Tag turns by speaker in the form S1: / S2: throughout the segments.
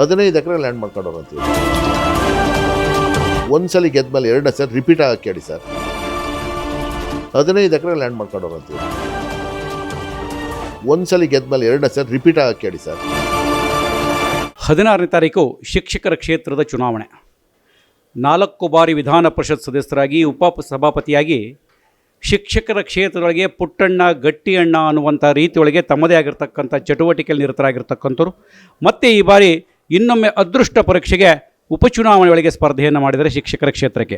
S1: ಹದಿನೈದು ಎಕರೆ ಲ್ಯಾಂಡ್ ಮಾಡ್ಕೊಂಡವ್ರು ಅಂತೀವಿ ಒಂದ್ಸಲಿ ಗೆದ್ಮೇಲೆ ಎರಡನೇ ಸರ್ ರಿಪೀಟ್ ಆಗಕ್ಕೆ ಕೇಳಿ ಸರ್ ಹದಿನೈದು ಎಕರೆ ಲ್ಯಾಂಡ್ ಮಾಡ್ಕೊಂಡವ್ರು ಅಂತೀವಿ ಒಂದ್ಸಲಿ ಗೆದ್ಮೇಲೆ ಎರಡನೇ ಸರ್ ರಿಪೀಟ್ ಆಗಕ್ಕೆ ಕೇಳಿ ಸರ್
S2: ಹದಿನಾರನೇ ತಾರೀಕು ಶಿಕ್ಷಕರ ಕ್ಷೇತ್ರದ ಚುನಾವಣೆ. ನಾಲ್ಕು ಬಾರಿ ವಿಧಾನ ಪರಿಷತ್ ಸದಸ್ಯರಾಗಿ ಉಪ ಸಭಾಪತಿಯಾಗಿ ಶಿಕ್ಷಕರ ಕ್ಷೇತ್ರದೊಳಗೆ ಪುಟ್ಟಣ್ಣ, ಗಟ್ಟಿಯಣ್ಣ ಅನ್ನುವಂಥ ರೀತಿಯೊಳಗೆ ತಮ್ಮದೇ ಆಗಿರ್ತಕ್ಕಂಥ ಚಟುವಟಿಕೆಯಲ್ಲಿ ನಿರತರಾಗಿರ್ತಕ್ಕಂಥವ್ರು. ಮತ್ತು ಈ ಬಾರಿ ಇನ್ನೊಮ್ಮೆ ಅದೃಷ್ಟ ಪರೀಕ್ಷೆಗೆ ಉಪಚುನಾವಣೆಯೊಳಗೆ ಸ್ಪರ್ಧೆಯನ್ನು ಮಾಡಿದರೆ ಶಿಕ್ಷಕರ ಕ್ಷೇತ್ರಕ್ಕೆ.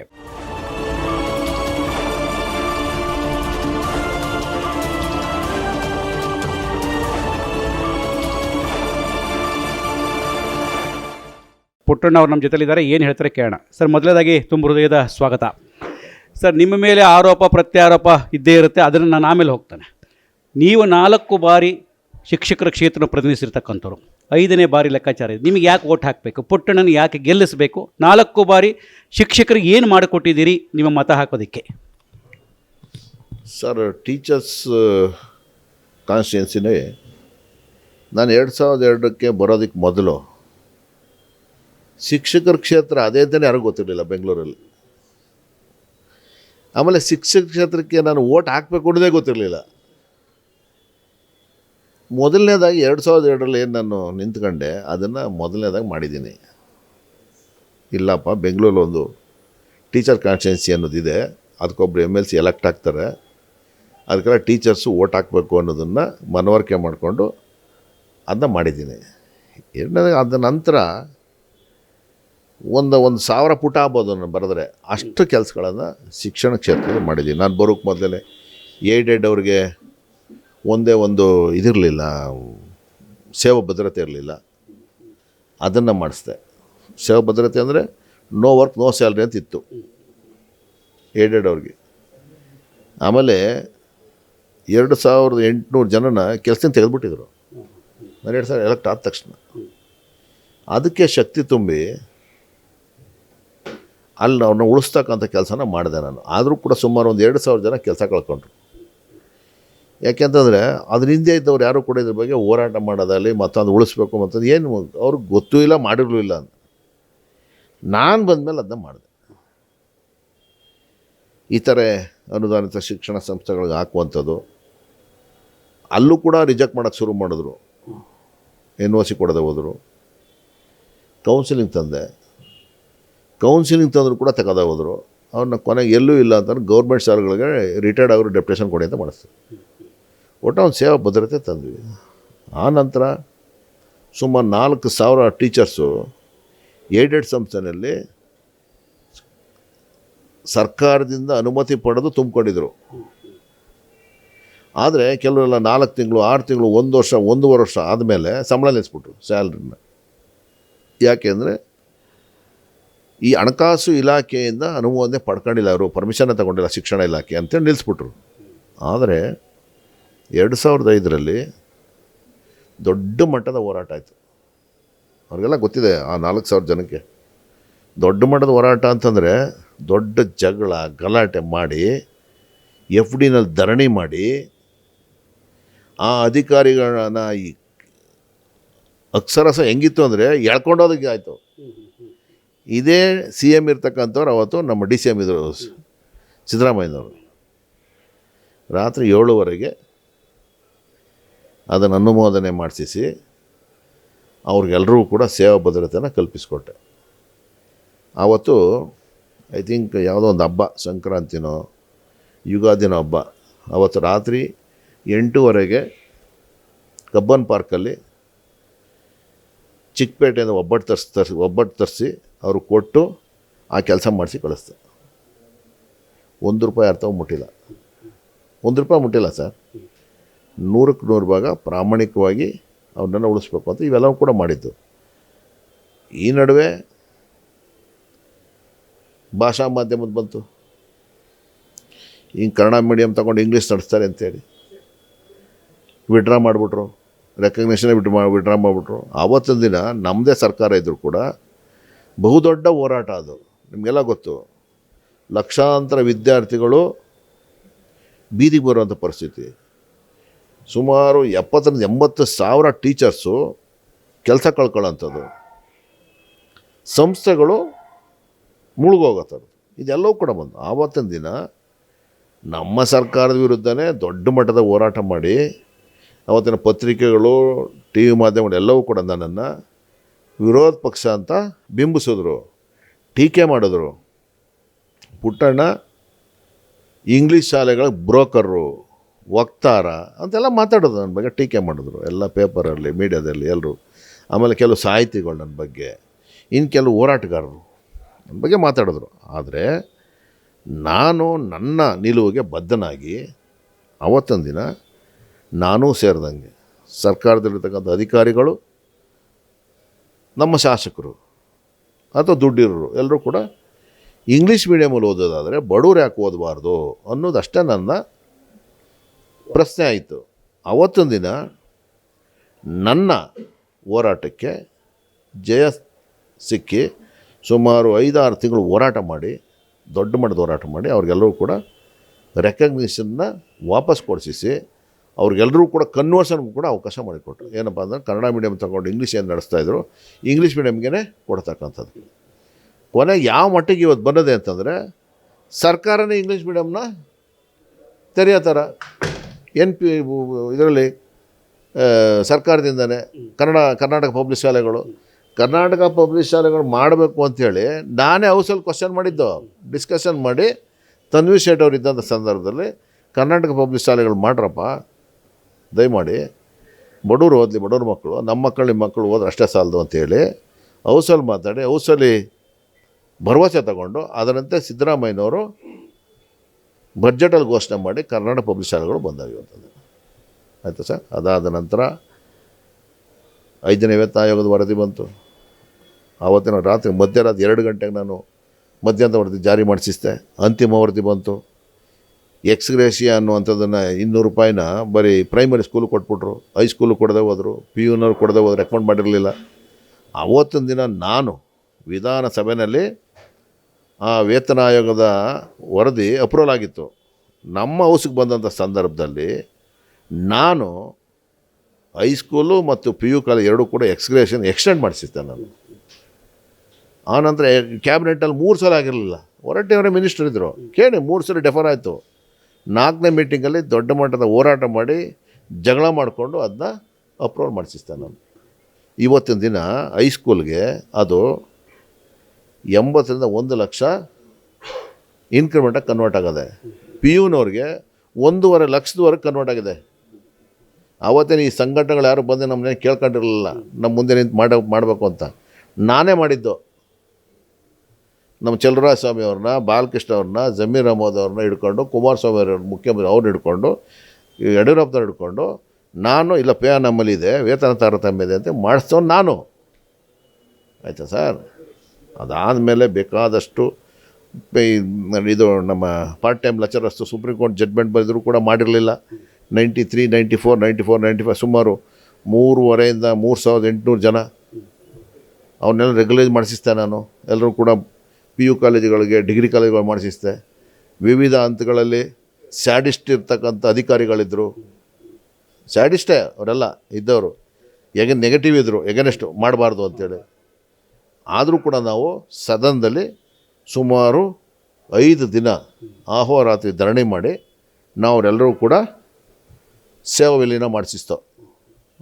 S2: ಪುಟ್ಟಣ್ಣ ಅವರು ನಮ್ಮ ಜೊತೆಲಿದ್ದಾರೆ. ಏನು ಹೇಳ್ತಾರೆ ಕೇಳೋಣ. ಸರ್, ಮೊದಲನೇದಾಗಿ ತುಂಬ ಹೃದಯದ ಸ್ವಾಗತ. ಸರ್, ನಿಮ್ಮ ಮೇಲೆ ಆರೋಪ, ಪ್ರತ್ಯಾರೋಪ ಇದ್ದೇ ಇರುತ್ತೆ. ಅದನ್ನು ನಾನು ಆಮೇಲೆ ಹೋಗ್ತಾನೆ. ನೀವು ನಾಲ್ಕು ಬಾರಿ ಶಿಕ್ಷಕರ ಕ್ಷೇತ್ರ ಪ್ರತಿನಿಧಿಸಿರ್ತಕ್ಕಂಥವ್ರು. ಐದನೇ ಬಾರಿ ಲೆಕ್ಕಾಚಾರ ಇದೆ. ನಿಮಗೆ ಯಾಕೆ ಓಟ್ ಹಾಕಬೇಕು? ಪುಟ್ಟಣ್ಣನ ಯಾಕೆ ಗೆಲ್ಲಿಸಬೇಕು? ನಾಲ್ಕು ಬಾರಿ ಶಿಕ್ಷಕರಿಗೆ ಏನು ಮಾಡಿಕೊಟ್ಟಿದ್ದೀರಿ? ನಿಮ್ಮ ಮತ ಹಾಕೋದಕ್ಕೆ.
S1: ಸರ್, ಟೀಚರ್ಸ್ ಕಾನ್ಸ್ಟಿಟ್ಯೂನ್ಸಿನೇ ನಾನು ಎರಡು ಸಾವಿರದ ಎರಡಕ್ಕೆ ಬರೋದಕ್ಕೆ ಮೊದಲು ಶಿಕ್ಷಕರ ಕ್ಷೇತ್ರ ಅದೇ ಅಂತಲೇ ಯಾರಿಗೂ ಗೊತ್ತಿರಲಿಲ್ಲ ಬೆಂಗಳೂರಲ್ಲಿ. ಆಮೇಲೆ ಶಿಕ್ಷಕ ಕ್ಷೇತ್ರಕ್ಕೆ ನಾನು ಓಟ್ ಹಾಕಬೇಕು ಅನ್ನೋದೇ ಗೊತ್ತಿರಲಿಲ್ಲ. ಮೊದಲನೇದಾಗಿ ಎರಡು ಸಾವಿರದ ಎರಡರಲ್ಲಿ ಏನು ನಾನು ನಿಂತ್ಕೊಂಡೆ, ಅದನ್ನು ಮೊದಲನೇದಾಗಿ ಮಾಡಿದ್ದೀನಿ. ಇಲ್ಲಪ್ಪ ಬೆಂಗಳೂರಲ್ಲಿ ಒಂದು ಟೀಚರ್ ಕಾನ್ಸ್ಟಿಟ್ಯೂನ್ಸಿ ಅನ್ನೋದಿದೆ ಅದಕ್ಕೊಬ್ರು ಎಂ ಎಲ್ ಸಿ ಎಲೆಕ್ಟ್ ಆಗ್ತಾರೆ. ಅದಕ್ಕೆಲ್ಲ ಟೀಚರ್ಸು ಓಟ್ ಹಾಕಬೇಕು ಅನ್ನೋದನ್ನು ಮನವರಿಕೆ ಮಾಡಿಕೊಂಡು ಅದನ್ನ ಮಾಡಿದ್ದೀನಿ. ಎರಡನೇ ಅದ ನಂತರ ಒಂದು ಒಂದು ಸಾವಿರ ಪುಟ ಆಗ್ಬೋದು ಬರೆದ್ರೆ. ಅಷ್ಟು ಕೆಲಸಗಳನ್ನು ಶಿಕ್ಷಣ ಕ್ಷೇತ್ರದಲ್ಲಿ ಮಾಡಿದ್ದೀನಿ. ನಾನು ಬರೋಕ್ಕೆ ಮೊದಲೇ ಏಡೆಡ್ ಅವ್ರಿಗೆ ಒಂದೇ ಒಂದು ಇದಿರಲಿಲ್ಲ, ಸೇವಾ ಭದ್ರತೆ ಇರಲಿಲ್ಲ. ಅದನ್ನು ಮಾಡಿಸ್ದೆ. ಸೇವಾ ಭದ್ರತೆ ಅಂದರೆ ನೋ ವರ್ಕ್ ನೋ ಸ್ಯಾಲ್ರಿ ಅಂತ ಇತ್ತು. ಏಡೆಡ್ ಅವ್ರಿಗೆ. ಆಮೇಲೆ ಎರಡು ಸಾವಿರದ ಎಂಟುನೂರು ಜನನ ಕೆಲಸದಿಂದ ತೆಗೆದುಬಿಟ್ಟಿದ್ರು. ನಾನು ಎರಡು ಸಾವಿರ ಎಲೆಕ್ಟ್ ಆದ ತಕ್ಷಣ. ಅದಕ್ಕೆ ಶಕ್ತಿ ತುಂಬಿ ಅಲ್ಲಿ ಅವ್ರನ್ನ ಉಳಿಸ್ತಕ್ಕಂಥ ಕೆಲಸನ ಮಾಡಿದೆ ನಾನು. ಆದರೂ ಕೂಡ ಸುಮಾರು ಒಂದು ಎರಡು ಸಾವಿರ ಜನ ಕೆಲಸ ಕಳ್ಕೊಂಡ್ರು. ಯಾಕೆಂತಂದರೆ ಅದ್ರ ಹಿಂದೆ ಇದ್ದವ್ರು ಯಾರು ಕೂಡ ಇದ್ರ ಬಗ್ಗೆ ಹೋರಾಟ ಮಾಡೋದಾಗಲಿ ಮತ್ತೊಂದು ಉಳಿಸ್ಬೇಕು ಮತ್ತೊಂದು ಏನು ಅವ್ರಿಗೆ ಗೊತ್ತೂ ಇಲ್ಲ, ಮಾಡಿರಲೂ ಇಲ್ಲ ಅಂತ. ನಾನು ಬಂದಮೇಲೆ ಅದನ್ನ ಮಾಡಿದೆ. ಇತರೆ ಅನುದಾನಿತ ಶಿಕ್ಷಣ ಸಂಸ್ಥೆಗಳಿಗೆ ಹಾಕುವಂಥದ್ದು. ಅಲ್ಲೂ ಕೂಡ ರಿಜೆಕ್ಟ್ ಮಾಡೋಕ್ಕೆ ಶುರು ಮಾಡಿದ್ರು. ಎನ್ ಒ ಸಿ ಕೊಡದೆ ಹೋದರು. ಕೌನ್ಸಿಲಿಂಗ್ ತಂದೆ. ಕೌನ್ಸಿಲಿಂಗ್ ತಂದರೂ ಕೂಡ ತಗೋದೇ ಹೋದರು. ಅವ್ರನ್ನ ಕೊನೆಗೆ ಎಲ್ಲೂ ಇಲ್ಲ ಅಂತಂದ್ರೆ ಗೌರ್ಮೆಂಟ್ ಸಾಲಗಳಿಗೆ ರಿಟೈರ್ಡ್ ಅವರು ಡೆಪ್ಟೇಷನ್ ಕೊಡಿ ಅಂತ ಮಾಡಿಸ್ತಾರೆ. ಒಟ್ಟು ಒಂದು ಸೇವಾ ಭದ್ರತೆ ತಂದ್ವಿ. ಆ ನಂತರ ಸುಮಾರು ನಾಲ್ಕು ಸಾವಿರ ಟೀಚರ್ಸು ಏಡೆಡ್ ಸಂಸ್ಥೆಯಲ್ಲಿ ಸರ್ಕಾರದಿಂದ ಅನುಮತಿ ಪಡೆದು ತುಂಬಿಕೊಂಡಿದ್ರು. ಆದರೆ ಕೆಲವರೆಲ್ಲ ನಾಲ್ಕು ತಿಂಗಳು, ಆರು ತಿಂಗಳು, ಒಂದು ವರ್ಷ, ಒಂದೂವರೆ ವರ್ಷ ಆದಮೇಲೆ ಸಂಬಳ ನಿಲ್ಲಿಸ್ಬಿಟ್ರು ಸ್ಯಾಲ್ರಿನ. ಯಾಕೆಂದರೆ ಈ ಹಣಕಾಸು ಇಲಾಖೆಯಿಂದ ಅನುಮೋದನೆ ಪಡ್ಕೊಂಡಿಲ್ಲ ಅವರು ಪರ್ಮಿಷನ್ ತಗೊಂಡಿಲ್ಲ ಶಿಕ್ಷಣ ಇಲಾಖೆ ಅಂತೇಳಿ ನಿಲ್ಲಿಸ್ಬಿಟ್ರು ಆದರೆ ಎರಡು ಸಾವಿರದ ಐದರಲ್ಲಿ ದೊಡ್ಡ ಮಟ್ಟದ ಹೋರಾಟ ಆಯಿತು. ಅವ್ರಿಗೆಲ್ಲ ಗೊತ್ತಿದೆ ಆ ನಾಲ್ಕು ಸಾವಿರ ಜನಕ್ಕೆ. ದೊಡ್ಡ ಮಟ್ಟದ ಹೋರಾಟ ಅಂತಂದರೆ ದೊಡ್ಡ ಜಗಳ, ಗಲಾಟೆ ಮಾಡಿ ಎಫ್ ಡಿನಲ್ಲಿ ಧರಣಿ ಮಾಡಿ, ಆ ಅಧಿಕಾರಿಗಳನ್ನ ಈ ಅಕ್ಷರಸ ಹೆಂಗಿತ್ತು ಅಂದರೆ ಎಳ್ಕೊಂಡೋದಕ್ಕೆ ಆಯಿತು. ಇದೇ ಸಿ ಎಂ ಇರ್ತಕ್ಕಂಥವ್ರು ಅವತ್ತು ನಮ್ಮ ಡಿ ಸಿ ಎಂ ಇದ್ದರು ಸಿದ್ದರಾಮಯ್ಯನವರು. ರಾತ್ರಿ ಏಳುವರೆಗೆ ಅದನ್ನು ಅನುಮೋದನೆ ಮಾಡಿಸಿ ಅವ್ರಿಗೆಲ್ಲರಿಗೂ ಕೂಡ ಸೇವಾ ಭದ್ರತೆಯನ್ನು ಕಲ್ಪಿಸಿಕೊಟ್ಟೆ. ಆವತ್ತು ಐ ಥಿಂಕ್ ಯಾವುದೋ ಒಂದು ಹಬ್ಬ, ಸಂಕ್ರಾಂತಿನೋ, ಯುಗಾದಿನೋ ಹಬ್ಬ, ಆವತ್ತು ರಾತ್ರಿ ಎಂಟೂವರೆಗೆ ಕಬ್ಬನ್ ಪಾರ್ಕಲ್ಲಿ ಚಿಕ್ಕಪೇಟೆಯಿಂದ ಒಬ್ಬಟ್ಟು ತರಿಸಿ ತರಿಸಿ, ಒಬ್ಬಟ್ಟು ತರಿಸಿ ಅವರು ಕೊಟ್ಟು ಆ ಕೆಲಸ ಮಾಡಿಸಿ ಕಳಿಸ್ತೆ ಒಂದು ರೂಪಾಯಿ ಅರ್ಥವು ಮುಟ್ಟಿಲ್ಲ. ಒಂದು ರೂಪಾಯಿ ಮುಟ್ಟಿಲ್ಲ ಸರ್. ನೂರಕ್ಕೆ ನೂರು ಭಾಗ ಪ್ರಾಮಾಣಿಕವಾಗಿ ಅವ್ರನ್ನೆಲ್ಲ ಉಳಿಸ್ಬೇಕು ಅಂತ ಇವೆಲ್ಲವೂ ಕೂಡ ಮಾಡಿದ್ದು. ಈ ನಡುವೆ ಭಾಷಾ ಮಾಧ್ಯಮದ ಬಂತು. ಹಿಂಗೆ ಕನ್ನಡ ಮೀಡಿಯಮ್ ತಗೊಂಡು ಇಂಗ್ಲೀಷ್ ನಡೆಸ್ತಾರೆ ಅಂತೇಳಿ. ವಿಡ್ರಾ ಮಾಡಿಬಿಟ್ರು. ರೆಕಗ್ನೇಷನ್ ಬಿಟ್ಟು ಮಾ ವಿಡ್ರಾ ಮಾಡಿಬಿಟ್ರು. ಆವತ್ತಿನ ದಿನ ನಮ್ಮದೇ ಸರ್ಕಾರ ಇದ್ದರೂ ಕೂಡ ಬಹುದೊಡ್ಡ ಹೋರಾಟ ಅದು. ನಿಮಗೆಲ್ಲ ಗೊತ್ತು. ಲಕ್ಷಾಂತರ ವಿದ್ಯಾರ್ಥಿಗಳು ಬೀದಿಗೆ ಬರುವಂಥ ಪರಿಸ್ಥಿತಿ. ಸುಮಾರು ಎಪ್ಪತ್ತರಿಂದ ಎಂಬತ್ತು ಸಾವಿರ ಟೀಚರ್ಸು ಕೆಲಸ ಕಳ್ಕೊಳ್ಳೋಂಥದ್ದು. ಸಂಸ್ಥೆಗಳು ಮುಳುಗೋಗತ್ತದು. ಇದೆಲ್ಲವೂ ಕೂಡ ಬಂದು ಆವತ್ತಿನ ದಿನ ನಮ್ಮ ಸರ್ಕಾರದ ವಿರುದ್ಧನೇ ದೊಡ್ಡ ಮಟ್ಟದ ಹೋರಾಟ ಮಾಡಿ ಆವತ್ತಿನ ಪತ್ರಿಕೆಗಳು ಟಿ ವಿ ಮಾಧ್ಯಮಗಳು ಎಲ್ಲವೂ ಕೂಡ ನನ್ನನ್ನು ವಿರೋಧ ಪಕ್ಷ ಅಂತ ಬಿಂಬಿಸಿದ್ರು, ಟೀಕೆ ಮಾಡಿದ್ರು. ಪುಟ್ಟಣ್ಣ, ಇಂಗ್ಲೀಷ್ ಶಾಲೆಗಳ ಬ್ರೋಕರು. ವಕ್ತಾರ ಅಂತೆಲ್ಲ ಮಾತಾಡೋದು ನನ್ನ ಬಗ್ಗೆ, ಟೀಕೆ ಮಾಡಿದ್ರು. ಎಲ್ಲ ಪೇಪರಲ್ಲಿ ಮೀಡಿಯಾದಲ್ಲಿ ಎಲ್ಲರೂ ಆಮೇಲೆ ಕೆಲವು ಸಾಹಿತಿಗಳು ನನ್ನ ಬಗ್ಗೆ ಇನ್ನು ಕೆಲವು ಹೋರಾಟಗಾರರು ನನ್ನ ಬಗ್ಗೆ ಮಾತಾಡಿದ್ರು. ಆದರೆ ನಾನು ನನ್ನ ನಿಲುವಿಗೆ ಬದ್ಧನಾಗಿ ಅವತ್ತೊಂದು ದಿನ ನಾನೂ ಸೇರಿದಂಗೆ ಸರ್ಕಾರದಲ್ಲಿರ್ತಕ್ಕಂಥ ಅಧಿಕಾರಿಗಳು, ನಮ್ಮ ಶಾಸಕರು ಅಥವಾ ದುಡ್ಡಿರೋರು ಎಲ್ಲರೂ ಕೂಡ ಇಂಗ್ಲೀಷ್ ಮೀಡಿಯಮಲ್ಲಿ ಓದೋದಾದರೆ ಬಡವ್ರು ಯಾಕೆ ಓದಬಾರ್ದು ಅನ್ನೋದಷ್ಟೇ ನನ್ನ ಪ್ರಶ್ನೆ ಆಯಿತು. ಅವತ್ತಿನ ದಿನ ನನ್ನ ಹೋರಾಟಕ್ಕೆ ಜಯ ಸಿಕ್ಕಿ ಸುಮಾರು ಐದಾರು ತಿಂಗಳು ಹೋರಾಟ ಮಾಡಿ, ದೊಡ್ಡ ಮಟ್ಟದ ಹೋರಾಟ ಮಾಡಿ ಅವ್ರಿಗೆಲ್ಲರೂ ಕೂಡ ರೆಕಗ್ನಿಷನ್ನ ವಾಪಸ್ ಕೊಡಿಸಿ ಅವ್ರಿಗೆಲ್ಲರೂ ಕೂಡ ಕನ್ವರ್ಷನ್ಗೂ ಕೂಡ ಅವಕಾಶ ಮಾಡಿಕೊಟ್ರು. ಏನಪ್ಪ ಅಂದರೆ ಕನ್ನಡ ಮೀಡಿಯಮ್ ತಗೊಂಡು ಇಂಗ್ಲೀಷ್ ಏನು ನಡೆಸ್ತಾಯಿದ್ರು ಇಂಗ್ಲೀಷ್ ಮೀಡಿಯಮ್ಗೆ ಕೊಡ್ತಕ್ಕಂಥದ್ದು. ಕೊನೆಗೆ ಯಾವ ಮಟ್ಟಿಗೆ ಇವತ್ತು ಬಂದದೆ ಅಂತಂದರೆ ಸರ್ಕಾರನೇ ಇಂಗ್ಲೀಷ್ ಮೀಡಿಯಮ್ನ ತೆರೆಯೋ ಥರ. ಎನ್ ಪಿ ಇದರಲ್ಲಿ ಸರ್ಕಾರದಿಂದನೇ ಕನ್ನಡ, ಕರ್ನಾಟಕ ಪಬ್ಲಿಕ್ ಶಾಲೆಗಳು. ಕರ್ನಾಟಕ ಪಬ್ಲಿಕ್ ಶಾಲೆಗಳು ಮಾಡಬೇಕು ಅಂಥೇಳಿ ನಾನೇ ಹೌಸಲ್ಲಿ ಕ್ವಶನ್ ಮಾಡಿದ್ದು. ಡಿಸ್ಕಷನ್ ಮಾಡಿ ತನ್ವಿ ಶೇಟ್ ಅವರು ಇದ್ದಂಥ ಸಂದರ್ಭದಲ್ಲಿ ಕರ್ನಾಟಕ ಪಬ್ಲಿಕ್ ಶಾಲೆಗಳು ಮಾಡ್ರಪ್ಪ. ದಯಮಾಡಿ ಬಡವರು ಓದಲಿ, ಬಡವ್ರ ಮಕ್ಕಳು, ನಮ್ಮ ಮಕ್ಕಳು, ನಿಮ್ಮ ಮಕ್ಕಳು ಓದ್ರೆ ಅಷ್ಟೇ ಸಾಲದು ಅಂತೇಳಿ ಹೌಸಲ್ಲಿ ಮಾತಾಡಿ, ಹೌಸಲ್ಲಿ ಭರವಸೆ ತಗೊಂಡು ಅದರಂತೆ ಸಿದ್ದರಾಮಯ್ಯನವರು ಬಡ್ಜೆಟಲ್ಲಿ ಘೋಷಣೆ ಮಾಡಿ ಕರ್ನಾಟಕ ಪಬ್ಲಿಕ್ ಶಾಲೆಗಳು ಬಂದಾಗ ಇವತ್ತು ಆಯಿತಾ ಸರ್? ಅದಾದ ನಂತರ ಐದನೇ ವೇತನ ಆಯೋಗದ ವರದಿ ಬಂತು. ಆವತ್ತಿನ ರಾತ್ರಿ ಮಧ್ಯರಾತ್ರಿ ಎರಡು ಗಂಟೆಗೆ ನಾನು ಮಧ್ಯಾಹ್ನದ ವರದಿ ಜಾರಿ ಮಾಡಿಸಿದ್ದೆ. ಅಂತಿಮ ವರದಿ ಬಂತು. ಎಕ್ಸ್ಗ್ರೇಷಿಯಾ ಅನ್ನುವಂಥದ್ದನ್ನು ಇನ್ನೂರು ರೂಪಾಯಿನ ಬರೀ ಪ್ರೈಮರಿ ಸ್ಕೂಲ್ ಕೊಟ್ಬಿಟ್ರು. ಹೈಸ್ಕೂಲು ಕೊಡದೆ ಹೋದರು. ಪಿ ಯುನವ್ರು ಕೊಡದೆ ಹೋದ್ರು. ರೆಕಮೆಂಡ್ ಮಾಡಿರಲಿಲ್ಲ. ಆವತ್ತಿನ ದಿನ ನಾನು ವಿಧಾನಸಭೆಯಲ್ಲಿ ಆ ವೇತನ ಆಯೋಗದ ವರದಿ ಅಪ್ರೂವಲ್ ಆಗಿತ್ತು. ನಮ್ಮ ಹೌಸಿಗೆ ಬಂದಂಥ ಸಂದರ್ಭದಲ್ಲಿ ನಾನು ಹೈಸ್ಕೂಲು ಮತ್ತು ಪಿ ಯು ಕಾಲೇಜ್ ಎರಡೂ ಕೂಡ ಎಕ್ಸ್ಗ್ರೇಷನ್ ಎಕ್ಸ್ಟೆಂಡ್ ಮಾಡಿಸಿದ್ದೆ ನಾನು. ಆನಂತರ ಕ್ಯಾಬಿನೆಟಲ್ಲಿ ಮೂರು ಸಲ ಆಗಿರಲಿಲ್ಲ. ಹೊರಟೆಯವರೇ ಮಿನಿಸ್ಟರ್ ಇದ್ದರು ಕೇಳಿ ಮೂರು ಸಲ ಡೆಫರ್ ಆಯಿತು. ನಾಲ್ಕನೇ ಮೀಟಿಂಗಲ್ಲಿ ದೊಡ್ಡ ಮಟ್ಟದ ಹೋರಾಟ ಮಾಡಿ ಜಗಳ ಮಾಡಿಕೊಂಡು ಅದನ್ನ ಅಪ್ರೂವಲ್ ಮಾಡಿಸಿದ್ದೆ ನಾನು. ಇವತ್ತಿನ ದಿನ ಹೈಸ್ಕೂಲ್ಗೆ ಅದು ಎಂಬತ್ತರಿಂದ ಒಂದು ಲಕ್ಷ ಇನ್ಕ್ರಿಮೆಂಟಾಗಿ ಕನ್ವರ್ಟ್ ಆಗಿದೆ. ಪಿ ಯುನವ್ರಿಗೆ ಒಂದೂವರೆ ಲಕ್ಷದವರೆಗೆ ಕನ್ವರ್ಟ್ ಆಗಿದೆ. ಆವತ್ತೇನು ಈ ಸಂಘಟನೆಗಳು ಯಾರು ಬಂದು ನಮ್ಮನ್ನೇ ಕೇಳ್ಕೊಂಡಿರಲಿಲ್ಲ ನಮ್ಮ ಮುಂದೆ ನಿಂತು ಮಾಡ, ಮಾಡಬೇಕು ಅಂತ. ನಾನೇ ಮಾಡಿದ್ದು. ನಮ್ಮ ಚಲರಾಯ ಸ್ವಾಮಿ ಅವ್ರನ್ನ, ಬಾಲಕೃಷ್ಣ ಅವ್ರನ್ನ, ಜಮೀರ್ ಅಹಮದ್ ಅವ್ರನ್ನ ಹಿಡ್ಕೊಂಡು, ಕುಮಾರಸ್ವಾಮಿ ಅವ್ರ ಮುಖ್ಯಮಂತ್ರಿ ಅವ್ರನ್ನ ಹಿಡ್ಕೊಂಡು ಈ ಯಡಿಯೂರಪ್ಪನವ್ರು ಹಿಡ್ಕೊಂಡು, ನಾನು ಇಲ್ಲ, ಪೇ ನಮ್ಮಲ್ಲಿ ಇದೆ ವೇತನ ತಾರತಮ್ಯ ಇದೆ ಅಂತ ಮಾಡಿಸ್ತವ್ ನಾನು. ಆಯಿತಾ ಸರ್? ಅದಾದಮೇಲೆ ಬೇಕಾದಷ್ಟು ಇದು ನಮ್ಮ part time lecturers supreme court judgment ಬರೆದರೂ ಕೂಡ ಮಾಡಿರಲಿಲ್ಲ. Ninety three ninety four ninety four ninety five ಸುಮಾರು ಮೂರುವರೆಯಿಂದ ಮೂರು ಸಾವಿರದ ಎಂಟುನೂರು ಜನ. ಅವನ್ನೆಲ್ಲ ರೆಗ್ಯುಲೈಸ್ ಮಾಡಿಸಿಸ್ತೆ ನಾನು. ಎಲ್ಲರೂ ಕೂಡ ಪಿ ಯು ಕಾಲೇಜುಗಳಿಗೆ ಡಿಗ್ರಿ ಕಾಲೇಜುಗಳು ಮಾಡಿಸಿಸ್ತೆ ವಿವಿಧ ಹಂತಗಳಲ್ಲಿ ಸ್ಯಾಡಿಸ್ಟ್ ಇರ್ತಕ್ಕಂಥ ಅಧಿಕಾರಿಗಳಿದ್ದರು ಸ್ಯಾಡಿಸ್ಟೇ ಅವರೆಲ್ಲ ಇದ್ದವರು. ಎಗ ನೆಗೆಟಿವ್ ಇದ್ದರು ಎಗನೆಸ್ಟು ಮಾಡಬಾರ್ದು ಅಂತೇಳಿ. ಆದರೂ ಕೂಡ ನಾವು ಸದನದಲ್ಲಿ ಸುಮಾರು ಐದು ದಿನ ಆಹೋರಾತ್ರಿ ಧರಣಿ ಮಾಡಿ ನಾವು ಅವರೆಲ್ಲರೂ ಕೂಡ ಸೇವಾ ವಿಲೀನ ಮಾಡಿಸಿಸ್ತೋ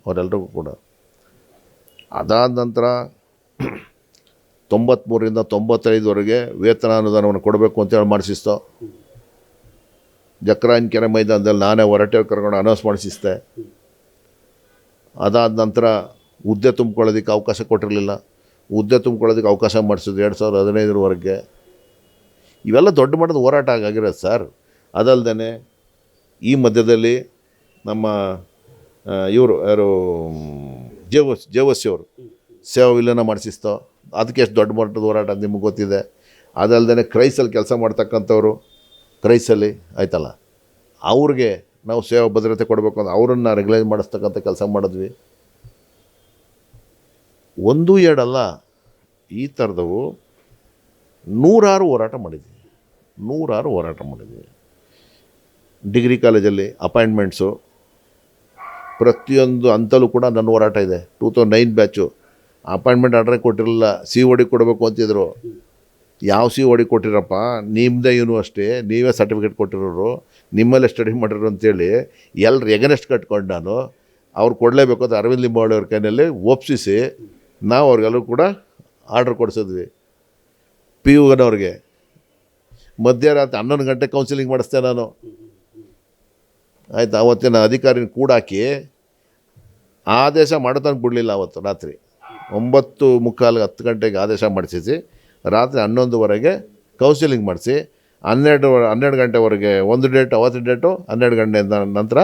S1: ಅವರೆಲ್ಲರಿಗೂ ಕೂಡ. ಅದಾದ ನಂತರ ತೊಂಬತ್ತ್ಮೂರರಿಂದ ತೊಂಬತ್ತೈದುವರೆಗೆ ವೇತನ ಅನುದಾನವನ್ನು ಕೊಡಬೇಕು ಅಂತೇಳಿ ಮಾಡಿಸಿಸ್ತೋ ಜಕ್ರಾಯನ್ ಕೆರೆ ಮೈದಾನದಲ್ಲಿ ನಾನೇ ಹೊರಟೆ ಕರ್ಕೊಂಡು ಅನೌನ್ಸ್ ಮಾಡಿಸಿಸ್ತೆ. ಅದಾದ ನಂತರ ಹುದ್ದೆ ತುಂಬಿಕೊಳ್ಳೋದಕ್ಕೆ ಅವಕಾಶ ಕೊಟ್ಟಿರಲಿಲ್ಲ. ಹುದ್ದೆ ತುಂಬ್ಕೊಳ್ಳೋದಕ್ಕೆ ಅವಕಾಶ ಮಾಡಿಸಿದ್ರು ಎರಡು ಸಾವಿರದ ಹದಿನೈದರವರೆಗೆ. ಇವೆಲ್ಲ ದೊಡ್ಡ ಮಟ್ಟದ ಹೋರಾಟ ಆಗಿರೋದು ಸರ್. ಅದಲ್ಲದೆ ಈ ಮಧ್ಯದಲ್ಲಿ ನಮ್ಮ ಇವರು, ಯಾರು, ಜೇವಸ್ ಜೇವಸ್ಸಿ ಅವರು ಸೇವಾ ವಿಲೀನ ಮಾಡಿಸಿಸ್ತೋ, ಅದಕ್ಕೆ ಎಷ್ಟು ದೊಡ್ಡ ಮಟ್ಟದ ಹೋರಾಟ ನಿಮಗೆ ಗೊತ್ತಿದೆ. ಅದಲ್ಲದೆ ಕ್ರೈಸಲ್ಲಿ ಕೆಲಸ ಮಾಡ್ತಕ್ಕಂಥವ್ರು ಕ್ರೈಸಲ್ಲಿ ಆಯ್ತಲ್ಲ? ಅವ್ರಿಗೆ ನಾವು ಸೇವಾ ಭದ್ರತೆ ಕೊಡಬೇಕು ಅಂತ ಅವರನ್ನು ರೆಗ್ಯುಲೈಸ್ ಮಾಡಿಸ್ತಕ್ಕಂಥ ಕೆಲಸ ಮಾಡಿದ್ವಿ. ಒಂದು ಎರಡಲ್ಲ ಈ ಥರದವು ನೂರಾರು ಹೋರಾಟ ಮಾಡಿದ್ವಿ. ನೂರಾರು ಹೋರಾಟ ಮಾಡಿದ್ವಿ. ಡಿಗ್ರಿ ಕಾಲೇಜಲ್ಲಿ ಅಪಾಯಿಂಟ್ಮೆಂಟ್ಸು. ಪ್ರತಿಯೊಂದು ಅಂತಲೂ ಕೂಡ ನನ್ನ ಹೋರಾಟ ಇದೆ. Two thousand nine batch. Appointment ಆರ್ಡ್ರೇ ಕೊಟ್ಟಿರಲಿಲ್ಲ. ಸಿ ಒಡಿ ಕೊಡಬೇಕು ಅಂತಿದ್ರು. ಯಾವ ಸಿ ಒಡಿ ಕೊಟ್ಟಿರಪ್ಪ? ನಿಮ್ಮದೇ ಯೂನಿವರ್ಸಿಟಿ ನೀವೇ ಸರ್ಟಿಫಿಕೇಟ್ ಕೊಟ್ಟಿರೋರು. ನಿಮ್ಮಲ್ಲೇ ಸ್ಟಡಿ ಮಾಡಿರೋರು ಅಂತೇಳಿ ಎಲ್ರು ಎಗನೆಸ್ಟ್ ಕಟ್ಕೊಂಡು ನಾನು. ಅವ್ರು ಕೊಡಲೇಬೇಕು ಅಂತ ಅರವಿಂದ್ ಲಿಂಬಾವಳಿ ಅವ್ರ ಕೈನಲ್ಲಿ ಒಪ್ಸಿಸಿ ನಾವು ಅವ್ರಿಗೆಲ್ಲರೂ ಕೂಡ ಆರ್ಡ್ರ್ ಕೊಡಿಸಿದ್ವಿ. ಪಿ ಯುಗನವ್ರಿಗೆ ಮಧ್ಯರಾತ್ರಿ ಹನ್ನೊಂದು ಗಂಟೆ ಕೌನ್ಸಿಲಿಂಗ್ ಮಾಡಿಸ್ದೆ ನಾನು. ಆಯ್ತು, ಅವತ್ತಿನ ಅಧಿಕಾರಿನ ಕೂಡಾಕಿ ಆದೇಶ ಮಾಡೋತನಕ ಬಿಡಲಿಲ್ಲ ಅವತ್ತು ರಾತ್ರಿ. ಒಂಬತ್ತು ಮುಕ್ಕಾಲು ಹತ್ತು ಗಂಟೆಗೆ ಆದೇಶ ಮಾಡಿಸಿಸಿ ರಾತ್ರಿ ಹನ್ನೊಂದುವರೆಗೆ ಕೌನ್ಸಿಲಿಂಗ್ ಮಾಡಿಸಿ, ಹನ್ನೆರಡು ಹನ್ನೆರಡು ಗಂಟೆವರೆಗೆ ಒಂದು ಡೇಟ್ ಅವತ್ತು ಡೇಟು ಹನ್ನೆರಡು ಗಂಟೆ ನಂತರ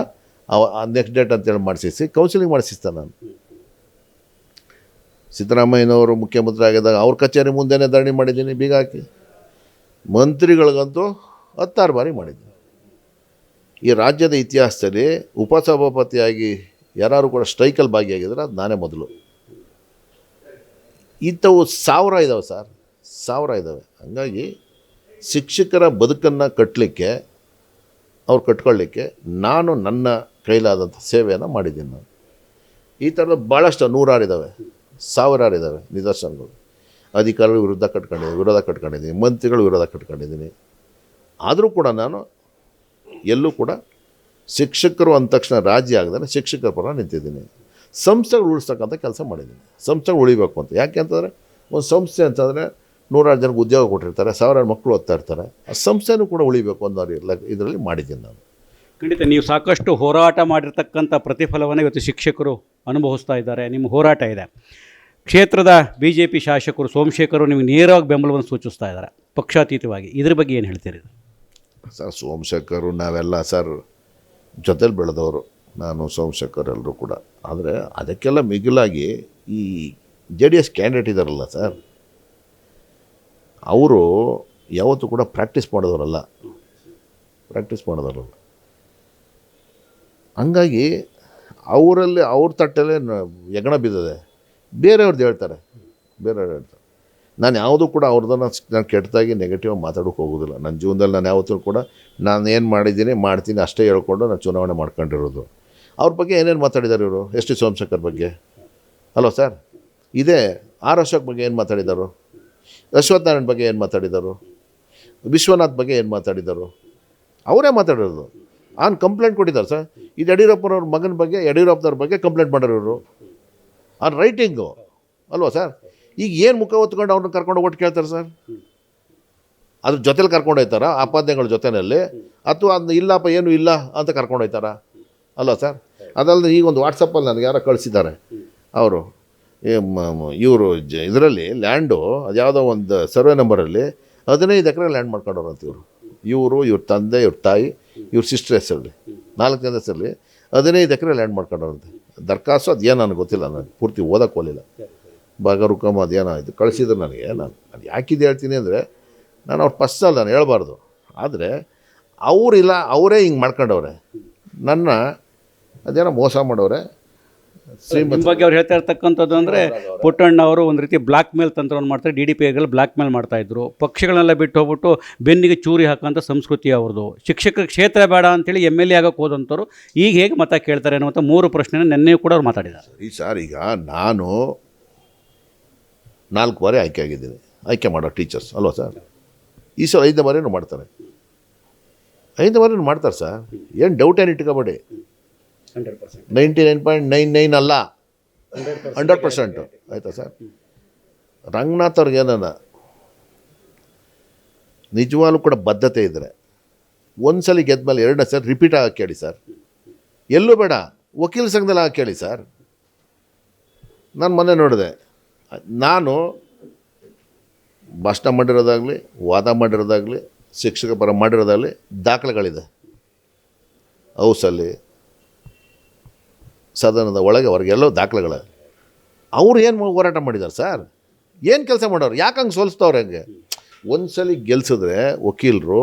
S1: ಅವ ನೆಕ್ಸ್ಟ್ ಡೇಟ್ ಅಂತೇಳಿ ಮಾಡಿಸಿಸಿ ಕೌನ್ಸಿಲಿಂಗ್ ಮಾಡಿಸಿಸ್ತೆ ನಾನು. ಸಿದ್ದರಾಮಯ್ಯನವರು ಮುಖ್ಯಮಂತ್ರಿ ಆಗಿದ್ದಾಗ ಅವ್ರ ಕಚೇರಿ ಮುಂದೆನೇ ಧರಣಿ ಮಾಡಿದ್ದೀನಿ ಬೀಗ ಹಾಕಿ ಮಂತ್ರಿಗಳಿಗಂತೂ ಹತ್ತಾರು ಬಾರಿ ಮಾಡಿದ್ದೀನಿ. ಈ ರಾಜ್ಯದ ಇತಿಹಾಸದಲ್ಲಿ ಉಪಸಭಾಪತಿಯಾಗಿ ಯಾರು ಕೂಡ ಸ್ಟ್ರೈಕಲ್ಲಿ ಭಾಗಿಯಾಗಿದ್ರೆ ಅದು ನಾನೇ ಮೊದಲು. ಇಂಥವು ಸಾವಿರ ಇದ್ದಾವೆ ಸರ್, ಸಾವಿರ ಇದ್ದಾವೆ ಹಂಗಾಗಿ ಶಿಕ್ಷಕರ ಬದುಕನ್ನು ಕಟ್ಟಲಿಕ್ಕೆ ಅವ್ರು ಕಟ್ಕೊಳ್ಳಿಕ್ಕೆ ನಾನು ನನ್ನ ಕೈಲಾದಂಥ ಸೇವೆಯನ್ನು ಮಾಡಿದ್ದೀನಿ ನಾನು. ಈ ಥರದ ಭಾಳಷ್ಟು ನೂರಾರು ಇದ್ದಾವೆ ಸಾವಿರಾರು ಇದ್ದಾವೆ ನಿದರ್ಶನಗಳು. ಅಧಿಕಾರಿಗಳ ವಿರುದ್ಧ ಕಟ್ಕೊಂಡಿದ್ದೀನಿ, ವಿರೋಧ ಕಟ್ಕೊಂಡಿದ್ದೀನಿ, ಮಂತ್ರಿಗಳು ವಿರೋಧ ಕಟ್ಕೊಂಡಿದ್ದೀನಿ. ಆದರೂ ಕೂಡ ನಾನು ಎಲ್ಲೂ ಕೂಡ ಶಿಕ್ಷಕರು ಅಂದ ತಕ್ಷಣ ರಾಜ್ಯ ಆಗದೇ ಶಿಕ್ಷಕರ ಪರ ನಿಂತಿದ್ದೀನಿ. ಸಂಸ್ಥೆಗಳು ಉಳಿಸ್ತಕ್ಕಂಥ ಕೆಲಸ ಮಾಡಿದ್ದೀನಿ. ಸಂಸ್ಥೆಗಳು ಉಳಿಬೇಕು ಅಂತ. ಯಾಕೆ ಅಂತಂದರೆ, ಒಂದು ಸಂಸ್ಥೆ ಅಂತಂದರೆ ನೂರಾರು ಜನಕ್ಕೆ ಉದ್ಯೋಗ ಕೊಟ್ಟಿರ್ತಾರೆ, ಸಾವಿರಾರು ಮಕ್ಕಳು ಓದ್ತಾ ಇರ್ತಾರೆ. ಆ ಸಂಸ್ಥೆನೂ ಕೂಡ ಉಳಿಬೇಕು ಅನ್ನೋ ಇದರಲ್ಲಿ ಮಾಡಿದ್ದೀನಿ ನಾನು.
S2: ಖಂಡಿತ ನೀವು ಸಾಕಷ್ಟು ಹೋರಾಟ ಮಾಡಿರ್ತಕ್ಕಂಥ ಪ್ರತಿಫಲವನ್ನು ಇವತ್ತು ಶಿಕ್ಷಕರು ಅನುಭವಿಸ್ತಾ ಇದ್ದಾರೆ. ನಿಮ್ಮ ಹೋರಾಟ ಇದೆ. ಕ್ಷೇತ್ರದ ಬಿ ಜೆ ಪಿ ಶಾಸಕರು ಸೋಮಶೇಖರು ನಿಮಗೆ ನೇರವಾಗಿ ಬೆಂಬಲವನ್ನು ಸೂಚಿಸ್ತಾ ಇದ್ದಾರೆ. ಪಕ್ಷಾತೀತವಾಗಿ ಇದ್ರ ಬಗ್ಗೆ ಏನು ಹೇಳ್ತೀರಿ?
S1: ಸರ್, ಸೋಮಶೇಖರು ನಾವೆಲ್ಲ ಸರ್, ಜೊತೆಲಿ ಬೆಳೆದವರು. ನಾನು ಸೋಮಶೇಖರ್ ಎಲ್ಲರೂ ಕೂಡ. ಆದರೆ ಅದಕ್ಕೆಲ್ಲ ಮಿಗಿಲಾಗಿ ಈ ಜೆ ಡಿ ಎಸ್ ಕ್ಯಾಂಡಿಡೇಟ್ ಇದ್ದಾರಲ್ಲ ಸರ್, ಅವರು ಯಾವತ್ತೂ ಕೂಡ ಪ್ರಾಕ್ಟೀಸ್ ಮಾಡಿದವರಲ್ಲ. ಪ್ರಾಕ್ಟೀಸ್ ಮಾಡಿದವರಲ್ಲ. ಹಂಗಾಗಿ ಅವರಲ್ಲಿ ಅವ್ರ ತಟ್ಟಲ್ಲೇ ನ- ಬಿದ್ದದೆ ಬೇರೆಯವ್ರದ್ದು ಹೇಳ್ತಾರೆ. ಬೇರೆಯವ್ರು ಹೇಳ್ತಾರೆ. ನಾನು ಯಾವುದೂ ಕೂಡ ಅವ್ರದ್ದನ್ನು ನಾನು ಕೆಟ್ಟದಾಗಿ ನೆಗೆಟಿವ್ ಮಾತಾಡೋಕೆ ಹೋಗೋದಿಲ್ಲ. ನನ್ನ ಜೀವನದಲ್ಲಿ ನಾನು ಯಾವತ್ತೂ ಕೂಡ ನಾನು ಏನು ಮಾಡಿದ್ದೀನಿ ಮಾಡ್ತೀನಿ ಅಷ್ಟೇ ಹೇಳ್ಕೊಂಡು ನಾನು ಚುನಾವಣೆ ಮಾಡ್ಕೊಂಡಿರೋದು. ಅವ್ರ ಬಗ್ಗೆ ಏನೇನು ಮಾತಾಡಿದ್ದಾರೆ ಇವರು? ಎಸ್ ಟಿ ಸೋಮಶೇಖರ್ ಬಗ್ಗೆ. Hello sir? ಇದೇ ಆರ್ ಅಶೋಕ್ ಬಗ್ಗೆ ಏನು ಮಾತಾಡಿದರು? ನಾರಾಯಣ್ ಬಗ್ಗೆ ಏನು ಮಾತಾಡಿದರು? ವಿಶ್ವನಾಥ್ ಬಗ್ಗೆ ಏನು ಮಾತಾಡಿದರು? ಅವರೇ ಮಾತಾಡಿರೋದು. ಆನ್ ಕಂಪ್ಲೇಂಟ್ ಕೊಟ್ಟಿದ್ದಾರೆ ಸರ್. ಇದು ಯಡಿಯೂರಪ್ಪನವ್ರ ಮಗನ ಬಗ್ಗೆ, ಯಡಿಯೂರಪ್ಪನವ್ರ ಬಗ್ಗೆ ಕಂಪ್ಲೇಂಟ್ ಮಾಡೋರು ಆನ್ ರೈಟಿಂಗು. ಅಲ್ವಾ ಸರ್? ಈಗ ಏನು ಮುಖ ಹೊತ್ಕೊಂಡು ಅವ್ರನ್ನ ಕರ್ಕೊಂಡು ಒಟ್ಟು ಕೇಳ್ತಾರೆ ಸರ್? ಅದ್ರ ಜೊತೆಲಿ ಕರ್ಕೊಂಡು ಹೋಯ್ತಾರ ಆಪಾದನೆಗಳ ಜೊತೆಯಲ್ಲಿ ಅಥವಾ ಅದನ್ನ ಇಲ್ಲಪ್ಪ, ಏನು ಇಲ್ಲ ಅಂತ ಕರ್ಕೊಂಡು ಹೋಯ್ತಾರ ಅಲ್ವಾ ಸರ್? ಅದಲ್ಲದೆ ಈಗ ಒಂದು ವಾಟ್ಸಪ್ಪಲ್ಲಿ ನನಗೆ ಯಾರೋ ಕಳಿಸಿದ್ದಾರೆ. ಅವರು ಇವರು ಜ, ಇದರಲ್ಲಿ, ಲ್ಯಾಂಡು ಅದು ಯಾವುದೋ ಒಂದು ಸರ್ವೆ ನಂಬರಲ್ಲಿ ಹದಿನೈದು ಎಕರೆ ಲ್ಯಾಂಡ್ ಮಾಡ್ಕೊಂಡವ್ರಂತ ಇವರು. ಇವರು, ಇವ್ರ ತಂದೆ, ಇವ್ರ ತಾಯಿ, ಇವ್ರ ಸಿಸ್ಟರ್ ಹೆಸರಲ್ಲಿ. ನಾಲ್ಕು ಜನ ಹೆಸರಲ್ಲಿ. ಹದಿನೈದು ಎಕರೆ ಲ್ಯಾಂಡ್ ಮಾಡ್ಕೊಂಡವ್ರಂತೆ. ದರ್ಖಾಸ್ತು ಅದೇನು ನನಗೆ ಗೊತ್ತಿಲ್ಲ ನಾನು. ಪೂರ್ತಿ ಓದಕ್ಕೆ ಹೋಗಲಿಲ್ಲ. ಬಗರುಕಮ್ಮ ಅದೇನೋ ಇದು ಕಳಿಸಿದ್ರು ನನಗೆ. ನಾನು ಅದು ಯಾಕಿದೆ ಹೇಳ್ತೀನಿ ಅಂದರೆ, ನಾನು ಅವ್ರ ಅಲ್ಲ, ನಾನು ಹೇಳ್ಬಾರ್ದು. ಆದರೆ, ಅವರಿಲ್ಲ, ಅವರೇ ಹಿಂಗೆ ಮಾಡ್ಕೊಂಡವ್ರೆ. ನನ್ನ, ಅದೇನೋ ಮೋಸ
S2: ನಿಮ್ಮ ಬಗ್ಗೆ ಅವ್ರು ಹೇಳ್ತಾ ಇರ್ತಕ್ಕಂಥದ್ದು ಅಂದರೆ ಪುಟ್ಟಣ್ಣ ಅವರು ಒಂದು ರೀತಿ ಬ್ಲ್ಯಾಕ್ ಮೇಲ್ ತಂತ್ರವನ್ನು ಮಾಡ್ತಾರೆ ಡಿ ಡಿ ಪಿ ಐಗಳು ಬ್ಲ್ಯಾಕ್ ಮೇಲ್ ಮಾಡ್ತಾಯಿದ್ರು ಪಕ್ಷಗಳನ್ನೆಲ್ಲ ಬಿಟ್ಟು ಹೋಗ್ಬಿಟ್ಟು ಬೆನ್ನಿಗೆ ಚೂರಿ ಹಾಕೋಂಥ ಸಂಸ್ಕೃತಿ ಅವ್ರದ್ದು. ಶಿಕ್ಷಕರ ಕ್ಷೇತ್ರ ಬೇಡ ಅಂತೇಳಿ ಎಂ ಎಲ್ ಎ ಆಗಕ್ಕೆ ಹೋದಂಥವ್ರು ಈಗ ಹೇಗೆ ಮತ ಕೇಳ್ತಾರೆ ಅನ್ನುವಂಥ ಮೂರು ಪ್ರಶ್ನೆನ ನೆನ್ನೆಯೂ ಕೂಡ ಅವ್ರು ಮಾತಾಡಿದ್ದಾರೆ.
S1: ಈ ಸರ್ ಈಗ ನಾನು ನಾಲ್ಕು ಬಾರಿ ಆಯ್ಕೆ ಆಗಿದ್ದೀನಿ. ಆಯ್ಕೆ ಮಾಡೋ ಟೀಚರ್ಸ್ ಅಲ್ವಾ ಸರ್? ಈ ಸಲ ಐದನೇ ಬಾರಿನೂ ಮಾಡ್ತಾರೆ. ಐದನೇ ಬಾರಿನೂ ಮಾಡ್ತಾರೆ ಸರ್. ಏನು ಡೌಟ್ ಏನು ಇಟ್ಕೋಬೇಡಿ. Ninety nine point nine nine ಅಲ್ಲ. ಹಂಡ್ರೆಡ್ ಪರ್ಸೆಂಟು ಆಯಿತಾ ಸರ್? ರಂಗನಾಥ್ ಅವ್ರಿಗೆ ಏನಾನ ನಿಜವಾಗ್ಲೂ ಕೂಡ ಬದ್ಧತೆ ಇದ್ದರೆ ಒಂದು ಸಲ ಗೆದ್ಮೇಲೆ ಎರಡನೇ ಸರ್ ರಿಪೀಟ್ ಆಗಕ್ಕೆ ಕೇಳಿ ಸರ್. ಎಲ್ಲೂ ಬೇಡ ವಕೀಲ ಸಂಘದಲ್ಲಿ ಆಗಕ್ಕೆ ಕೇಳಿ ಸರ್. ನಾನು ಮೊನ್ನೆ ನೋಡಿದೆ ನಾನು ಭಾಷಣ ಮಾಡಿರೋದಾಗಲಿ ವಾದ ಮಾಡಿರೋದಾಗಲಿ ಶಿಕ್ಷಕ ಪರ ಮಾಡಿರೋದಾಗಲಿ ದಾಖಲೆಗಳಿದೆ. ಹೌಸಲ್ಲಿ ಸದನದ ಒಳಗೆ ಅವ್ರಿಗೆಲ್ಲೋ ದಾಖಲೆಗಳು. ಅವ್ರು ಏನು ಹೋರಾಟ ಮಾಡಿದ್ದಾರೆ ಸರ್? ಏನು ಕೆಲಸ ಮಾಡೋರು? ಯಾಕೆ ಹಂಗೆ ಸೋಲಿಸ್ತವ್ರೆ ಹಂಗೆ? ಒಂದು ಸಲ ಗೆಲ್ಸಿದ್ರೆ ವಕೀಲರು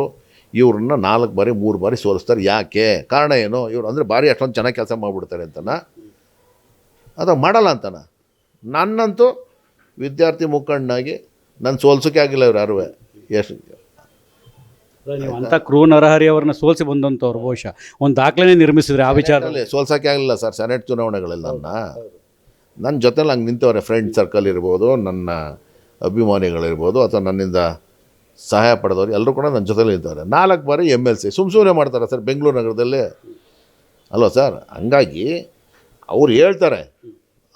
S1: ಇವ್ರನ್ನ ನಾಲ್ಕು ಬಾರಿ, ಮೂರು ಬಾರಿ ಸೋಲಿಸ್ತಾರೆ. ಯಾಕೆ? ಕಾರಣ ಏನು? ಇವ್ರು ಅಂದರೆ ಭಾರಿ ಅಷ್ಟೊಂದು ಚೆನ್ನಾಗಿ ಕೆಲಸ ಮಾಡಿಬಿಡ್ತಾರೆ ಅಂತನ. ಅದು ಮಾಡಲ್ಲ ಅಂತನ. ನನ್ನಂತೂ ವಿದ್ಯಾರ್ಥಿ ಮುಖಂಡನಾಗಿ ನಾನು ಸೋಲ್ಸೋಕೆ ಆಗಿಲ್ಲ ಇವ್ರು ಯಾರು ಎಷ್ಟು
S2: ನೀವು ಅಂತ ಕ್ರೂ ನರಹರಿ ಅವರನ್ನ ಸೋಲ್ಸಿ ಬಂದಂಥವ್ರು ಬಹುಶಃ. ಒಂದು ದಾಖಲೆನೇ ನಿರ್ಮಿಸಿದ್ರೆ ಆ ವಿಚಾರ.
S1: ಸೋಲ್ಸಕ್ಕೆ ಸೋಲ್ಸೋಕೆ ಆಗಲಿಲ್ಲ ಸರ್ ಸೆನೆಟ್ ಚುನಾವಣೆಗಳಲ್ಲಿ ನನ್ನ. ನನ್ನ ಜೊತೆಲಿ ಹಂಗೆ ನಿಂತವ್ರೆ ಫ್ರೆಂಡ್ ಸರ್ಕಲ್ ಇರ್ಬೋದು ನನ್ನ ಅಭಿಮಾನಿಗಳಿರ್ಬೋದು ಅಥವಾ ನನ್ನಿಂದ ಸಹಾಯ ಪಡೆದವ್ರು ಎಲ್ಲರೂ ಕೂಡ ನನ್ನ ಜೊತೆಲಿ ನಿಂತವ್ರೆ. ನಾಲ್ಕು ಬಾರಿ ಎಂ ಎಲ್ ಸಿ ಸುಮ್ ಸುಮ್ಮನೆ ಮಾಡ್ತಾರೆ ಸರ್ ಬೆಂಗಳೂರು ನಗರದಲ್ಲಿ. ಅಲ್ವಾ ಸರ್ ಹಂಗಾಗಿ ಅವ್ರು ಹೇಳ್ತಾರೆ.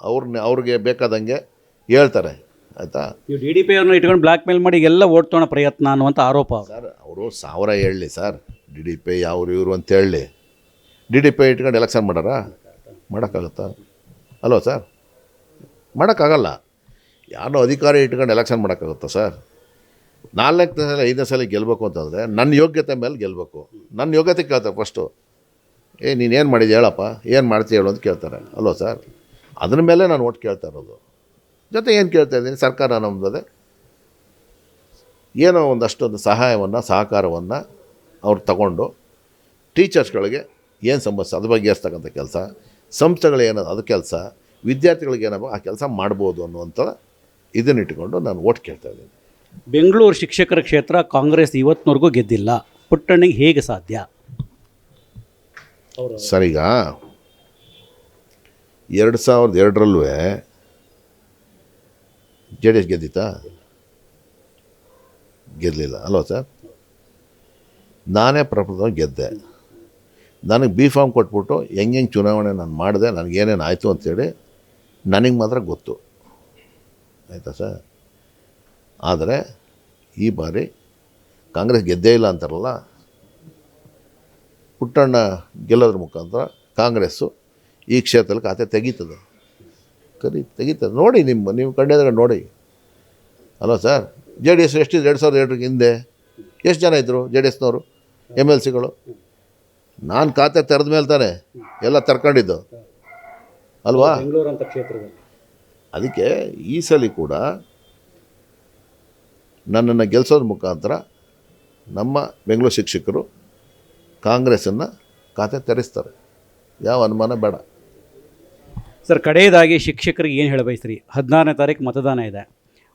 S1: ಅವ್ರನ್ನ ಅವ್ರಿಗೆ ಬೇಕಾದಂಗೆ ಹೇಳ್ತಾರೆ. ಆಯಿತಾ?
S2: ನೀವು ಡಿ ಡಿ ಪಿ ಅವ್ರನ್ನ ಇಟ್ಕೊಂಡು ಬ್ಲ್ಯಾಕ್ ಮೇಲ್ ಮಾಡಿ ಎಲ್ಲ ಓಟ್ ತೊಗೊಳ್ಳೋ ಪ್ರಯತ್ನ ಅನ್ನುವಂಥ ಆರೋಪ.
S1: ಸರ್ ಅವರು ಸಾವಿರ ಹೇಳಲಿ ಸರ್. ಡಿ ಡಿ ಪಿ ಅವ್ರು ಇವರು ಅಂತ ಹೇಳಲಿ ಡಿ ಡಿ ಪಿ ಇಟ್ಕೊಂಡು ಎಲೆಕ್ಷನ್ ಮಾಡಾರ? ಮಾಡೋಕ್ಕಾಗುತ್ತಾ? ಅಲೋ ಸರ್ ಮಾಡೋಕ್ಕಾಗಲ್ಲ. ಯಾರೋ ಅಧಿಕಾರಿ ಇಟ್ಕೊಂಡು ಎಲೆಕ್ಷನ್ ಮಾಡೋಕ್ಕಾಗುತ್ತಾ ಸರ್? ನಾಲ್ಕನೇ ಸಲ ಐದನೇ ಸಲ ಗೆಲ್ಲಬೇಕು ಅಂತಂದರೆ ನನ್ನ ಯೋಗ್ಯತೆ ಮೇಲೆ ಗೆಲ್ಲಬೇಕು ನನ್ನ ಯೋಗ್ಯತೆ ಕೇಳ್ತಾರೆ ಫಸ್ಟು ಏ ನೀನು ಏನು ಮಾಡಿದ್ದೆ ಹೇಳಪ್ಪ? ಏನು ಮಾಡ್ತೀಯ ಹೇಳು ಅಂತ ಕೇಳ್ತಾರೆ. ಅಲೋ ಸರ್ ಅದ್ರ ಮೇಲೆ ನಾನು ಒಟ್ಟು ಕೇಳ್ತಾ ಇರೋದು. ಜೊತೆ ಏನು ಕೇಳ್ತಾ ಇದ್ದೀನಿ? ಸರ್ಕಾರ ನಮ್ಮದೇ ಏನೋ ಒಂದಷ್ಟೊಂದು ಸಹಾಯವನ್ನು ಸಹಕಾರವನ್ನು ಅವ್ರು ತಗೊಂಡು ಟೀಚರ್ಸ್ಗಳಿಗೆ ಏನು ಸಮಸ್ಯೆ? ಅದು ಬಗ್ಗೆ ಏರ್ಸ್ತಕ್ಕಂಥ ಕೆಲಸ ಸಂಸ್ಥೆಗಳೇನದು ಅದು ಕೆಲಸ. ವಿದ್ಯಾರ್ಥಿಗಳಿಗೆ ಏನೋ ಆ ಕೆಲಸ ಮಾಡ್ಬೋದು ಅನ್ನುವಂಥ ಇದನ್ನಿಟ್ಟುಕೊಂಡು ನಾನು ಓಟ್ ಕೇಳ್ತಾ ಇದ್ದೀನಿ.
S2: ಬೆಂಗಳೂರು ಶಿಕ್ಷಕರ ಕ್ಷೇತ್ರ ಕಾಂಗ್ರೆಸ್ ಇವತ್ತಿನವರೆಗೂ ಗೆದ್ದಿಲ್ಲ. ಪುಟ್ಟಣ್ಣಿಗೆ ಹೇಗೆ ಸಾಧ್ಯ?
S1: ಸರಿಗ? ಎರಡು ಸಾವಿರದ ಎರಡರಲ್ಲೂ ಜೆ ಡಿ ಎಸ್ ಗೆದ್ದಿತ್ತಾ ಗೆಲ್ಲಲಿಲ್ಲ ಅಲ್ವಾ ಸರ್ ನಾನೇ ಪ್ರಪ್ರಥಮ ಗೆದ್ದೆ. ನನಗೆ ಬಿ ಫಾರ್ಮ್ ಕೊಟ್ಬಿಟ್ಟು ಹೆಂಗೆ ಹೆಂಗೆ ಚುನಾವಣೆ ನಾನು ಮಾಡಿದೆ ನನಗೇನೇನು ಆಯಿತು ಅಂತೇಳಿ ನನಗೆ ಮಾತ್ರ ಗೊತ್ತು. ಆಯಿತಾ ಸರ್ ಆದರೆ ಈ ಬಾರಿ ಕಾಂಗ್ರೆಸ್ ಗೆದ್ದೇ ಇಲ್ಲ ಅಂತಾರಲ್ಲ, ಪುಟ್ಟಣ್ಣ ಗೆಲ್ಲೋದ್ರ ಮುಖಾಂತರ ಕಾಂಗ್ರೆಸ್ಸು ಈ ಕ್ಷೇತ್ರದಲ್ಲಿ ಖಾತೆ ತೆಗೀತದೆ. ಕರಿ ತೆಗಿತಾರೆ. ನೋಡಿ ನಿಮ್ಮ ನೀವು ಕಂಡಿದ್ರೆ ನೋಡಿ. ಅಲ್ಲ ಸರ್ ಜೆ ಡಿ ಎಸ್ ಎಷ್ಟಿದೆ? ಎರಡು ಸಾವಿರದ ಎರಡರಿಗೆ ಹಿಂದೆ. ಎಷ್ಟು ಜನ ಇದ್ದರು ಜೆ ಡಿ ಎಸ್ನವರು ಎಂ ಎಲ್ ಸಿಗಳು ನಾನು ಖಾತೆ ತೆರೆದ ಮೇಲೆ ತಾನೆ ಎಲ್ಲ ತರ್ಕೊಂಡಿದ್ದು. ಅಲ್ವಾ?
S2: ಕ್ಷೇತ್ರದಲ್ಲಿ.
S1: ಅದಕ್ಕೆ ಈ ಸಲ ಕೂಡ ನನ್ನನ್ನು ಗೆಲ್ಲಿಸೋದ್ರ ಮುಖಾಂತರ ನಮ್ಮ ಬೆಂಗಳೂರು ಶಿಕ್ಷಕರು ಕಾಂಗ್ರೆಸ್ಸನ್ನು ಖಾತೆ ತೆರೆಸ್ತಾರೆ. ಯಾವ ಅನುಮಾನ ಬೇಡ.
S2: ಸರ್, ಕಡೆಯದಾಗಿ ಶಿಕ್ಷಕರಿಗೆ ಏನು ಹೇಳ ಬಯಸ್ರಿ ಹದಿನಾರನೇ ತಾರೀಕು ಮತದಾನ ಇದೆ.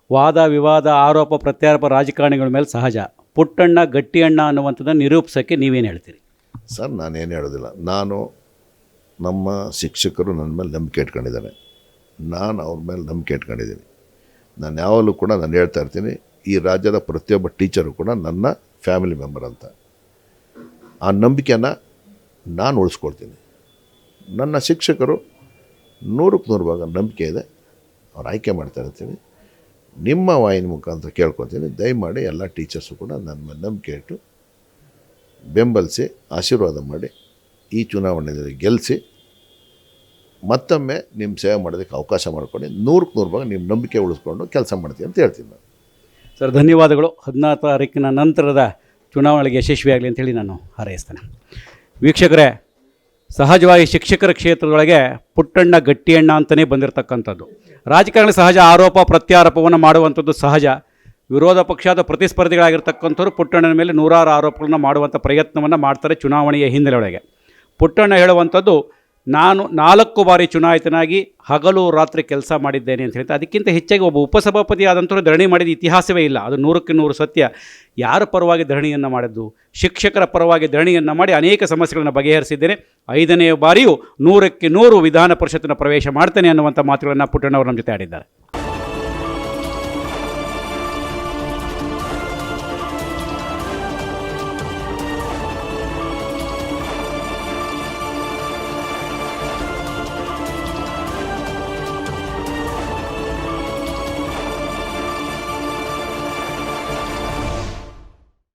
S2: ವಾದ, ವಿವಾದ, ಆರೋಪ, ಪ್ರತ್ಯಾರೋಪ, ರಾಜಕಾರಣಿಗಳ ಮೇಲೆ ಸಹಜ. ಪುಟ್ಟಣ್ಣ, ಗಟ್ಟಿಯಣ್ಣ ಅನ್ನುವಂಥದ್ದನ್ನು ನಿರೂಪಿಸೋಕ್ಕೆ ನೀವೇನು ಹೇಳ್ತೀರಿ?
S1: ಸರ್ ನಾನೇನು ಹೇಳೋದಿಲ್ಲ. ನಾನು ನಮ್ಮ ಶಿಕ್ಷಕರು ನನ್ನ ಮೇಲೆ ನಂಬಿಕೆ ಇಟ್ಕೊಂಡಿದ್ದಾರೆ. ನಾನು ಅವ್ರ ಮೇಲೆ ನಂಬಿಕೆ ಇಟ್ಕೊಂಡಿದ್ದೀನಿ. ನಾನು ಯಾವಾಗಲೂ ಕೂಡ ನಾನು ಹೇಳ್ತಾ ಇರ್ತೀನಿ, ಈ ರಾಜ್ಯದ ಪ್ರತಿಯೊಬ್ಬ ಟೀಚರು ಕೂಡ ನನ್ನ ಫ್ಯಾಮಿಲಿ ಮೆಂಬರ್ ಅಂತ. ಆ ನಂಬಿಕೆನ ನಾನು ಉಳಿಸ್ಕೊಳ್ತೀನಿ. ನನ್ನ ಶಿಕ್ಷಕರು ನೂರಕ್ಕೆ ನೂರು ಭಾಗ ನಂಬಿಕೆ ಇದೆ. ಅವ್ರು ಆಯ್ಕೆ ಮಾಡ್ತಾ ಇರ್ತೀನಿ. ನಿಮ್ಮ ವಾಯಿನ ಮುಖಾಂತರ ಕೇಳ್ಕೊತೀನಿ. ದಯಮಾಡಿ ಎಲ್ಲ ಟೀಚರ್ಸು ಕೂಡ ನನ್ನ ನಂಬಿಕೆ ಇಟ್ಟು ಬೆಂಬಲಿಸಿ, ಆಶೀರ್ವಾದ ಮಾಡಿ, ಈ ಚುನಾವಣೆಯಲ್ಲಿ ಗೆಲ್ಲಿಸಿ, ಮತ್ತೊಮ್ಮೆ ನಿಮ್ಮ ಸೇವೆ ಮಾಡೋದಕ್ಕೆ ಅವಕಾಶ ಮಾಡಿಕೊಡಿ. ನೂರಕ್ಕೆ ನೂರು ಭಾಗ ನಿಮ್ಮ ನಂಬಿಕೆ ಉಳಿಸ್ಕೊಂಡು ಕೆಲಸ ಮಾಡ್ತೀನಿ ಅಂತ ಹೇಳ್ತೀನಿ ನಾನು.
S2: ಸರ್, ಧನ್ಯವಾದಗಳು. ಹದಿನಾಲ್ಕು ತಾರೀಕಿನ ನಂತರದ ಚುನಾವಣೆಗೆ ಯಶಸ್ವಿಯಾಗಲಿ ಅಂತೇಳಿ ನಾನು ಹಾರೈಸ್ತೇನೆ. ವೀಕ್ಷಕರೇ ಸಹಜವಾಗಿ ಶಿಕ್ಷಕರ ಕ್ಷೇತ್ರದೊಳಗೆ ಪುಟ್ಟಣ್ಣ, ಗಟ್ಟಿಯಣ್ಣ ಅಂತಲೇ ಬಂದಿರತಕ್ಕಂಥದ್ದು. ರಾಜಕಾರಣ ಸಹಜ, ಆರೋಪ, ಪ್ರತ್ಯಾರೋಪವನ್ನು ಮಾಡುವಂಥದ್ದು ಸಹಜ. ವಿರೋಧ ಪಕ್ಷದ ಪ್ರತಿಸ್ಪರ್ಧಿಗಳಾಗಿರ್ತಕ್ಕಂಥವ್ರು ಪುಟ್ಟಣ್ಣನ ಮೇಲೆ ನೂರಾರು ಆರೋಪಗಳನ್ನು ಮಾಡುವಂಥ ಪ್ರಯತ್ನವನ್ನು ಮಾಡ್ತಾರೆ ಚುನಾವಣೆಯ ಹಿನ್ನೆಲೆಯೊಳಗೆ. ಪುಟ್ಟಣ್ಣ ಹೇಳುವಂಥದ್ದು ನಾನು ನಾಲ್ಕು ಬಾರಿ ಚುನಾಯಿತನಾಗಿ ಹಗಲು ರಾತ್ರಿ ಕೆಲಸ ಮಾಡಿದ್ದೇನೆ ಅಂತ ಹೇಳ್ತಾರೆ ಅದಕ್ಕಿಂತ ಹೆಚ್ಚಾಗಿ ಒಬ್ಬ ಉಪಸಭಾಪತಿ ಆದಂಥವ್ರು ಧರಣಿ ಮಾಡಿದ ಇತಿಹಾಸವೇ ಇಲ್ಲ. ಅದು ನೂರಕ್ಕೆ ನೂರು ಸತ್ಯ. ಯಾರ ಪರವಾಗಿ ಧರಣಿಯನ್ನು ಮಾಡಿದ್ದು? ಶಿಕ್ಷಕರ ಪರವಾಗಿ ಧರಣಿಯನ್ನು ಮಾಡಿ ಅನೇಕ ಸಮಸ್ಯೆಗಳನ್ನು ಬಗೆಹರಿಸಿದ್ದೇನೆ. ಐದನೇ ಬಾರಿಯೂ ನೂರಕ್ಕೆ ನೂರು ವಿಧಾನ ಪರಿಷತ್ತಿನ ಪ್ರವೇಶ ಮಾಡ್ತೇನೆ ಅನ್ನುವಂಥ ಮಾತುಗಳನ್ನು ಪುಟ್ಟಣ್ಣವರು ನಮ್ಮ ಜೊತೆ ಆಡಿದ್ದಾರೆ.